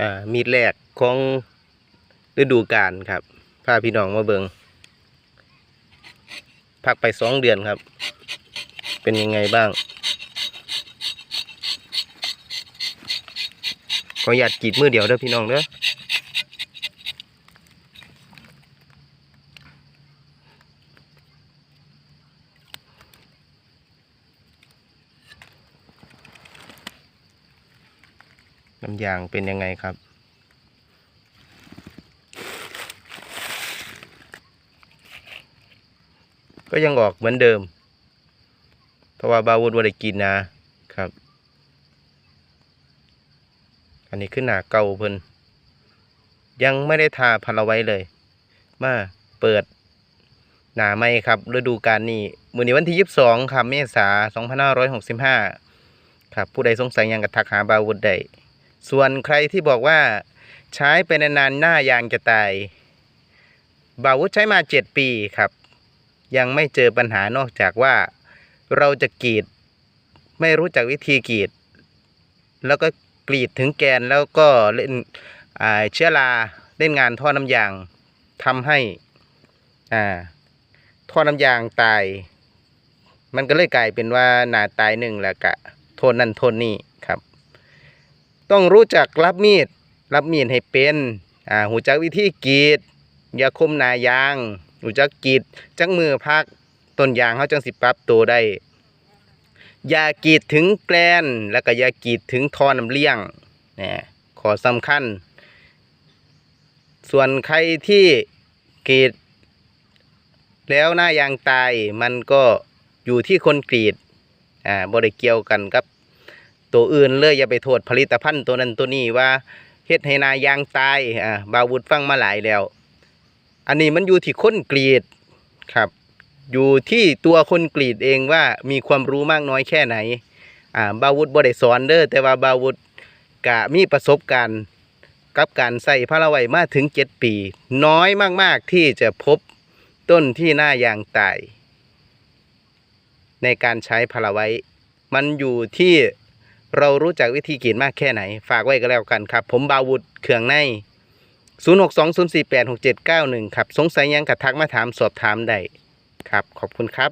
อ่ามีดแรกของฤดูกาลครับพาพี่น้องมาเบิงพักไปสองเดือนครับ เป็นยังไงบ้าง ขออนุญาตกรีดมือเดียวเด้อพี่น้องเด้อ น้ำยางเป็นยังไงครับ ก็ยังออกเหมือนเดิม เพราะว่าบาวุธว่าได้กินนะครับ อันนี้ขึ้นหนาเก่าเพิ่นยังไม่ได้ทาพันละไว้เลย มาเปิดหนาไม่ครับฤดูกาลนี้มือนี้วันที่22ครับเมษาสองพันห้าร้อยน2565ครับผู้ใดสงสัยยังก็ทักหาบาวุธได้ ส่วนใครที่บอกว่าใช้ไปนานๆหน้ายางจะตายบาวุธใช้มา 7 ปีครับ ยังไม่เจอปัญหานอกจากว่าเราจะกรีด ไม่รู้จักวิธีกรีด แล้วก็กรีดถึงแกนแล้วก็เล่นเชื้อราเล่นงานท่อน้ำยางทำให้ท่อน้ำยางตาย มันก็เลยกลายเป็นว่าหนาตายหนึ่งแล้วกะ โทนนั่นโทนนี่ครับ ต้องรู้จักรับมีด รับมีดให้เป็นอ่าหูจักวิธีกรีดอย่าคมหนายางหูจักกรีดจักมือพักต้นยางเขาจังสิปรับตัวได้อย่ากรีดถึงแกลนแล้วก็อย่ากรีดถึงทอน้ำเลี้ยงนะขอสำคัญ ส่วนใครที่กรีด แล้วหน้ายางตายมันก็อยู่ที่คนกรีดอ่าบริเกี่ยวกันกับ ตัวอื่นเลยอย่าไปโทษผลิตภัณฑ์ตัวนั้นตัวนี้ว่าเฮ็ดให้นายางตายอ่าบาวุธฟังมาหลายแล้ว อันนี้มันอยู่ที่คนกรีดครับ อยู่ที่ตัวคนกรีดเองว่ามีความรู้มากน้อยแค่ไหนอ่าบาวุธบ่ได้สอนเด้อแต่ว่าบาวุธกะมีประสบการณ์กับการใส่พาราไวมาถึงเจ็ดปี น้อยมาก ๆ ที่จะพบต้นที่หน้ายางตาย ในการใช้พาราไวมันอยู่ที่ เรารู้จักวิธีกรีดมากแค่ไหน ฝากไว้ก็แล้วกันครับ ผมบาวุฒเขื่องใน 0620486791 ครับ สงสัยยังกระทักมาถามสอบถามได้ครับ ขอบคุณครับ